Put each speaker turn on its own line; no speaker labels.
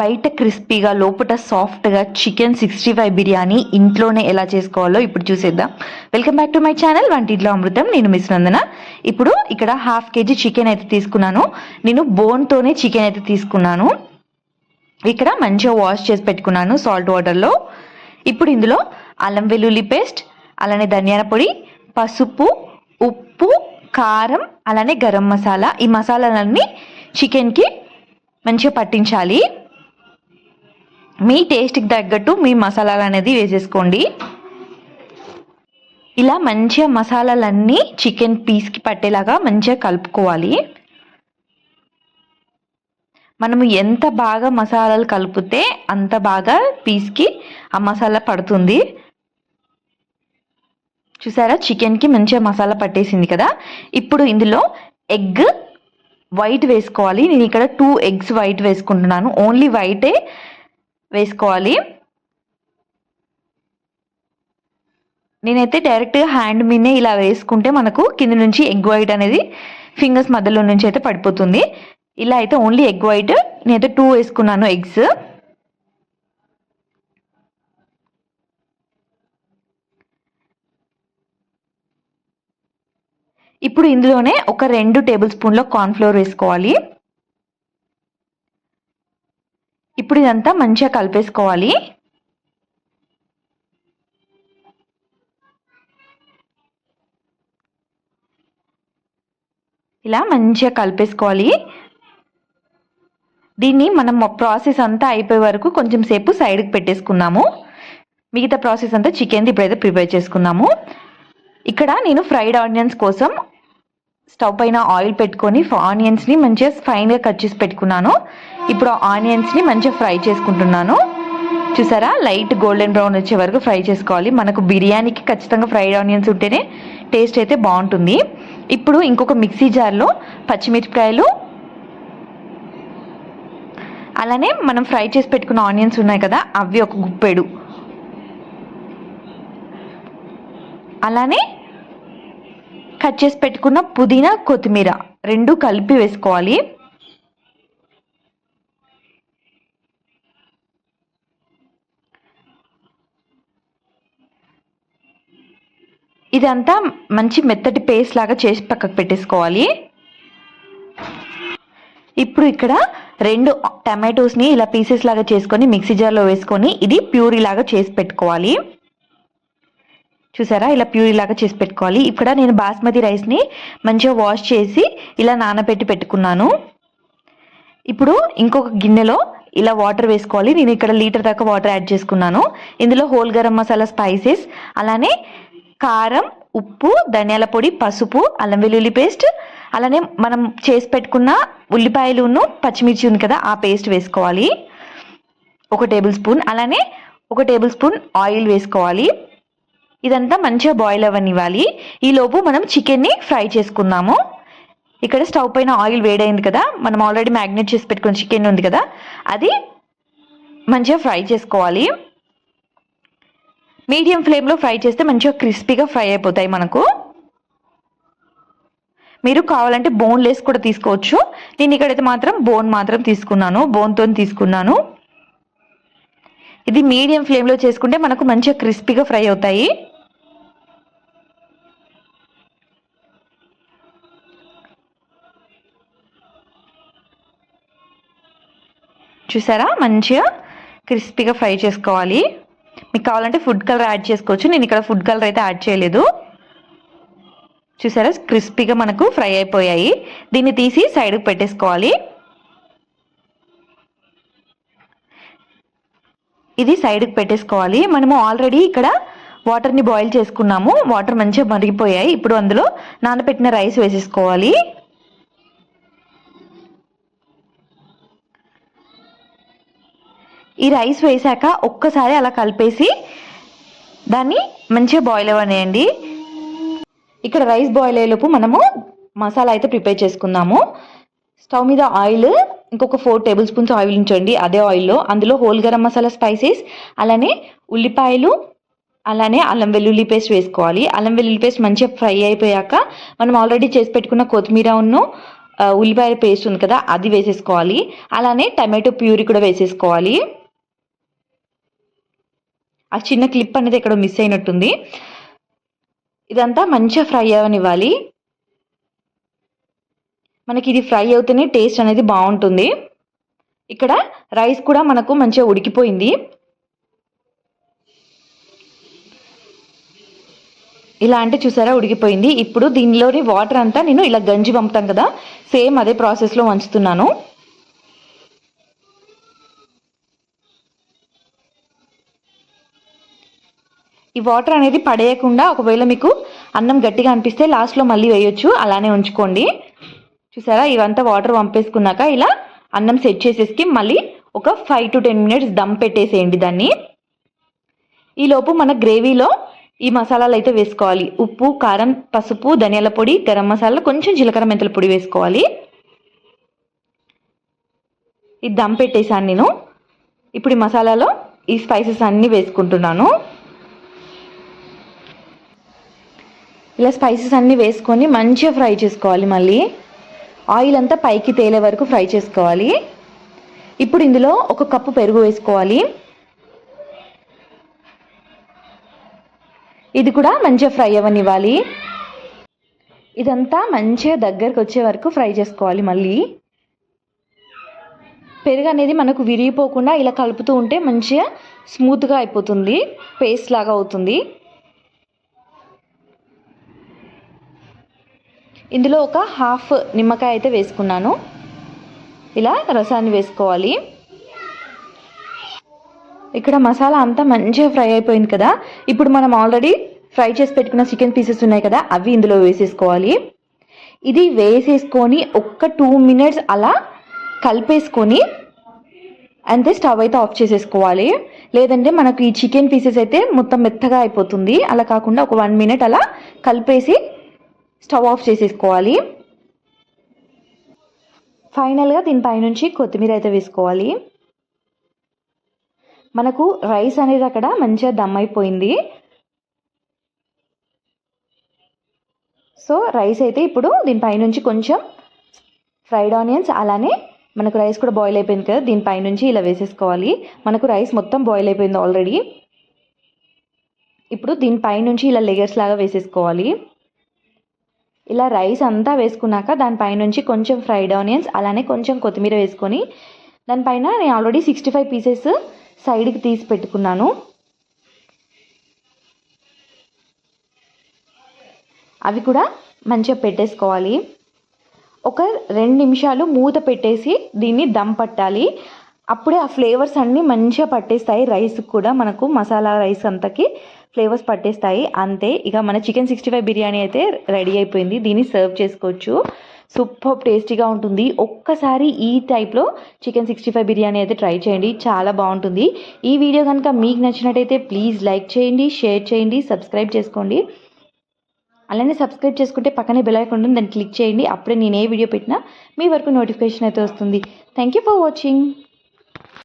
బయట క్రిస్పీగా లోపల సాఫ్ట్గా చికెన్ సిక్స్టీ ఫైవ్ బిర్యానీ ఇంట్లోనే ఎలా చేసుకోవాలో ఇప్పుడు చూసేద్దాం. Welcome back to my channel వంటింట్లో అమృతం. నేను మిస్ నందన. ఇప్పుడు ఇక్కడ హాఫ్ కేజీ చికెన్ అయితే తీసుకున్నాను. నేను బోన్తోనే చికెన్ అయితే తీసుకున్నాను. ఇక్కడ మంచిగా వాష్ చేసి పెట్టుకున్నాను సాల్ట్ వాటర్లో. ఇప్పుడు ఇందులో అల్లం వెల్లుల్లి పేస్ట్ అలానే ధనియాల పొడి పసుపు ఉప్పు కారం అలానే గరం మసాలా. ఈ మసాలాలన్నీ చికెన్కి మంచిగా పట్టించాలి. మీ టేస్ట్కి తగ్గట్టు మీ మసాలాలు అనేది వేసేసుకోండి. ఇలా మంచిగా మసాలాలన్నీ చికెన్ పీస్కి పట్టేలాగా మంచిగా కలుపుకోవాలి. మనము ఎంత బాగా మసాలాలు కలిపితే అంత బాగా పీస్కి ఆ మసాలా పడుతుంది. చూసారా? చికెన్కి మంచిగా మసాలా పట్టేసింది కదా? ఇప్పుడు ఇందులో ఎగ్ వైట్ వేసుకోవాలి. నేను ఇక్కడ టూ ఎగ్స్ వైట్ వేసుకుంటున్నాను. ఓన్లీ వైటే వేసుకోవాలి. నేనైతే డైరెక్ట్ హ్యాండ్ మీదే ఇలా వేసుకుంటే మనకు కింద నుంచి ఎగ్ వైట్ అనేది ఫింగర్స్ మధ్యలో నుంచి అయితే పడిపోతుంది. ఇలా అయితే ఓన్లీ ఎగ్ వైట్. నేనైతే టూ వేసుకున్నాను ఎగ్స్. ఇప్పుడు ఇందులోనే ఒక రెండు టేబుల్ స్పూన్ల కార్న్ఫ్లోర్ వేసుకోవాలి. ఇప్పుడు ఇదంతా మంచిగా కలిపేసుకోవాలి. ఇలా మంచిగా కలిపేసుకోవాలి. దీన్ని మనం ప్రాసెస్ అంతా అయిపోయే వరకు కొంచెం సేపు సైడ్కి పెట్టేసుకున్నాము మిగతా ప్రాసెస్ అంతా చికెన్ది ఇప్పుడైతే ప్రిపేర్ చేసుకున్నాము. ఇక్కడ నేను ఫ్రైడ్ ఆనియన్స్ కోసం స్టవ్ పైన ఆయిల్ పెట్టుకొని ఆనియన్స్ని మంచిగా ఫైన్గా కట్ చేసి పెట్టుకున్నాను. ఇప్పుడు ఆనియన్స్ని మంచిగా ఫ్రై చేసుకుంటున్నాను. చూసారా? లైట్ గోల్డెన్ బ్రౌన్ వచ్చే వరకు ఫ్రై చేసుకోవాలి. మనకు బిర్యానీకి ఖచ్చితంగా ఫ్రైడ్ ఆనియన్స్ ఉంటేనే టేస్ట్ అయితే బాగుంటుంది. ఇప్పుడు ఇంకొక మిక్సీ జార్లో పచ్చిమిరపకాయలు. అలానే మనం ఫ్రై చేసి పెట్టుకున్న ఆనియన్స్ ఉన్నాయి కదా అవి ఒక గుప్పెడు. అలానే కట్ చేసి పెట్టుకున్న పుదీనా కొత్తిమీర రెండు కలిపి వేసుకోవాలి. ఇదంతా మంచి మెత్తటి పేస్ట్ లాగా చేసి పక్కకు పెట్టేసుకోవాలి. ఇప్పుడు ఇక్కడ రెండు టమాటోస్ని ఇలా పీసెస్ లాగా చేసుకొని మిక్సీ జార్లో వేసుకొని ఇది ప్యూరీ లాగా చేసి పెట్టుకోవాలి. చూసారా? ఇలా ప్యూరీ లాగా చేసి పెట్టుకోవాలి. ఇక్కడ నేను బాస్మతి రైస్ని మంచిగా వాష్ చేసి ఇలా నానబెట్టి పెట్టుకున్నాను. ఇప్పుడు ఇంకొక గిన్నెలో ఇలా వాటర్ వేసుకోవాలి. నేను ఇక్కడ లీటర్ దాకా వాటర్ యాడ్ చేసుకున్నాను. ఇందులో హోల్ గరం మసాలా స్పైసెస్ అలానే కారం ఉప్పు ధనియాల పొడి పసుపు అల్లం వెల్లుల్లి పేస్ట్. అలానే మనం చేసి పెట్టుకున్న ఉల్లిపాయలును పచ్చిమిర్చి ఉంది కదా ఆ పేస్ట్ వేసుకోవాలి. ఒక టేబుల్ స్పూన్. అలానే ఒక టేబుల్ స్పూన్ ఆయిల్ వేసుకోవాలి. ఇదంతా మంచిగా బాయిల్ అవ్వనివ్వాలి. ఈలోపు మనం చికెన్ని ఫ్రై చేసుకుందాము. ఇక్కడ స్టవ్ పైన ఆయిల్ వేడైంది కదా మనం ఆల్రెడీ మ్యాగ్నేట్ చేసి పెట్టుకున్న చికెన్ ఉంది కదా అది మంచిగా ఫ్రై చేసుకోవాలి. మీడియం ఫ్లేమ్లో ఫ్రై చేస్తే మంచిగా క్రిస్పీగా ఫ్రై అయిపోతాయి మనకు. మీరు కావాలంటే బోన్లెస్ కూడా తీసుకోవచ్చు. నేను ఇక్కడైతే మాత్రం బోన్ మాత్రం తీసుకున్నాను. బోన్తో తీసుకున్నాను. ఇది మీడియం ఫ్లేమ్లో చేసుకుంటే మనకు మంచిగా క్రిస్పీగా ఫ్రై అవుతాయి. చూసారా? మంచిగా క్రిస్పీగా ఫ్రై చేసుకోవాలి. మీకు కావాలంటే ఫుడ్ కలర్ యాడ్ చేసుకోవచ్చు. నేను ఇక్కడ ఫుడ్ కలర్ అయితే యాడ్ చేయలేదు. చూసారా? క్రిస్పీగా మనకు ఫ్రై అయిపోయాయి. దీన్ని తీసి సైడ్కి పెట్టేసుకోవాలి. ఇది సైడ్కి పెట్టేసుకోవాలి. మనము ఆల్రెడీ ఇక్కడ వాటర్ని బాయిల్ చేసుకున్నాము. వాటర్ మంచిగా మరిగిపోయాయి. ఇప్పుడు అందులో నానబెట్టిన రైస్ వేసేసుకోవాలి. ఈ రైస్ వేసాక ఒక్కసారి అలా కలిపేసి దాన్ని మంచిగా బాయిల్ అవ్వనియండి. ఇక్కడ రైస్ బాయిల్ అయ్యేలోపు మనము మసాలా అయితే ప్రిపేర్ చేసుకుందాము. స్టవ్ మీద ఆయిల్ ఇంకొక ఫోర్ టేబుల్ స్పూన్స్ ఆయిల్ ఉంచండి అదే ఆయిల్లో అందులో హోల్ గరం మసాలా స్పైసెస్ అలానే ఉల్లిపాయలు అలానే అల్లం వెల్లుల్లి పేస్ట్ వేసుకోవాలి. అల్లం వెల్లుల్లి పేస్ట్ మంచిగా ఫ్రై అయిపోయాక మనం ఆల్రెడీ చేసి పెట్టుకున్న కొత్తిమీర ఉన్ను ఉల్లిపాయ పేస్ట్ ఉంది కదా అది వేసేసుకోవాలి. అలానే టమాటో ప్యూరీ కూడా వేసేసుకోవాలి. ఆ చిన్న క్లిప్ అనేది ఇక్కడ మిస్ అయినట్టుంది. ఇదంతా మంచిగా ఫ్రై అవనివ్వాలి. మనకి ఇది ఫ్రై అవుతేనే టేస్ట్ అనేది బాగుంటుంది. ఇక్కడ రైస్ కూడా మనకు మంచిగా ఉడికిపోయింది. ఇలా అంటే చూసారా ఉడికిపోయింది. ఇప్పుడు దీనిలోని వాటర్ అంతా నేను ఇలా గంజి పంపుతాం కదా సేమ్ అదే ప్రాసెస్లో వంచుతున్నాను. ఈ వాటర్ అనేది పడేయకుండా ఒకవేళ మీకు అన్నం గట్టిగా అనిపిస్తే లాస్ట్లో మళ్ళీ వేయొచ్చు. అలానే ఉంచుకోండి. చూసారా? ఇవంతా వాటర్ పంపేసుకున్నాక ఇలా అన్నం సెట్ చేసేసి మళ్ళీ ఒక five to ten minutes dum పెట్టేసేయండి దాన్ని. ఈలోపు మన గ్రేవీలో ఈ మసాలాలు అయితే వేసుకోవాలి. ఉప్పు కారం పసుపు ధనియాల పొడి గరం మసాలా కొంచెం జీలకర్ర మెంతుల పొడి వేసుకోవాలి. ఇది దమ్ పెట్టేశాను నేను. ఇప్పుడు ఈ మసాలాలో ఈ స్పైసెస్ అన్నీ వేసుకుంటున్నాను. ఇలా స్పైసెస్ అన్నీ వేసుకొని మంచిగా ఫ్రై చేసుకోవాలి మళ్ళీ. ఆయిల్ అంతా పైకి తేలే వరకు ఫ్రై చేసుకోవాలి. ఇప్పుడు ఇందులో ఒక కప్పు పెరుగు వేసుకోవాలి. ఇది కూడా మంచిగా ఫ్రై అవ్వనివ్వాలి. ఇదంతా మంచిగా దగ్గరకు వచ్చే వరకు ఫ్రై చేసుకోవాలి మళ్ళీ. పెరుగు అనేది మనకు విరిగిపోకుండా ఇలా కలుపుతూ ఉంటే మంచిగా స్మూత్గా అయిపోతుంది పేస్ట్ లాగా అవుతుంది. ఇందులో ఒక హాఫ్ నిమ్మకాయ అయితే వేసుకున్నాను. ఇలా రసాన్ని వేసుకోవాలి. ఇక్కడ మసాలా అంతా మంచిగా ఫ్రై అయిపోయింది కదా. ఇప్పుడు మనం ఆల్రెడీ ఫ్రై చేసి పెట్టుకున్న చికెన్ పీసెస్ ఉన్నాయి కదా అవి ఇందులో వేసేసుకోవాలి. ఇది వేసేసుకొని ఒక్క టూ మినిట్స్ అలా కలిపేసుకొని అంతే స్టవ్ అయితే ఆఫ్ చేసేసుకోవాలి. లేదంటే మనకు ఈ చికెన్ పీసెస్ అయితే మొత్తం మెత్తగా అయిపోతుంది. అలా కాకుండా ఒక వన్ మినిట్ అలా కలిపేసి స్టవ్ ఆఫ్ చేసేసుకోవాలి. ఫైనల్గా దీనిపైనుంచి కొత్తిమీర అయితే వేసుకోవాలి. మనకు రైస్ అనేది అక్కడ మంచిగా దమ్ అయిపోయింది. సో రైస్ అయితే ఇప్పుడు దీనిపైనుంచి కొంచెం ఫ్రైడ్ ఆనియన్స్ అలానే మనకు రైస్ కూడా బాయిల్ అయిపోయింది కదా దీనిపైనుంచి ఇలా వేసేసుకోవాలి. మనకు రైస్ మొత్తం బాయిల్ అయిపోయింది ఆల్రెడీ. ఇప్పుడు దీనిపై నుంచి ఇలా లేయర్స్ లాగా వేసేసుకోవాలి. ఇలా రైస్ అంతా వేసుకున్నాక దానిపైనుంచి కొంచెం ఫ్రైడ్ ఆనియన్స్ అలానే కొంచెం కొత్తిమీర వేసుకొని దానిపైన నేను ఆల్రెడీ సిక్స్టీ ఫైవ్ పీసెస్ సైడ్కి తీసి పెట్టుకున్నాను. అవి కూడా మంచిగా పెట్టేసుకోవాలి. ఒక రెండు నిమిషాలు మూత పెట్టేసి దీన్ని దమ్ పట్టాలి. అప్పుడే ఆ ఫ్లేవర్స్ అన్నీ మంచిగా పట్టేస్తాయి రైస్ కూడా మనకు మసాలా రైస్ అంతకి. ఫ్లేవర్స్ పట్టేస్తాయి. అంతే ఇక మన చికెన్ సిక్స్టీ ఫైవ్ బిర్యానీ అయితే రెడీ అయిపోయింది. దీన్ని సర్వ్ చేసుకోవచ్చు. సూపర్ టేస్టీగా ఉంటుంది. ఒక్కసారి ఈ టైప్లో చికెన్ సిక్స్టీ ఫైవ్ బిర్యానీ అయితే ట్రై చేయండి. చాలా బాగుంటుంది. ఈ వీడియో కనుక మీకు నచ్చినట్టయితే ప్లీజ్ లైక్ చేయండి షేర్ చేయండి సబ్స్క్రైబ్ చేసుకోండి. అలానే సబ్స్క్రైబ్ చేసుకుంటే పక్కనే బెల్ ఐకాన్ ఉంటుంది. దాన్ని క్లిక్ చేయండి. అప్పుడే నేను ఏ వీడియో పెట్టినా మీ వరకు నోటిఫికేషన్ అయితే వస్తుంది. Thank you for watching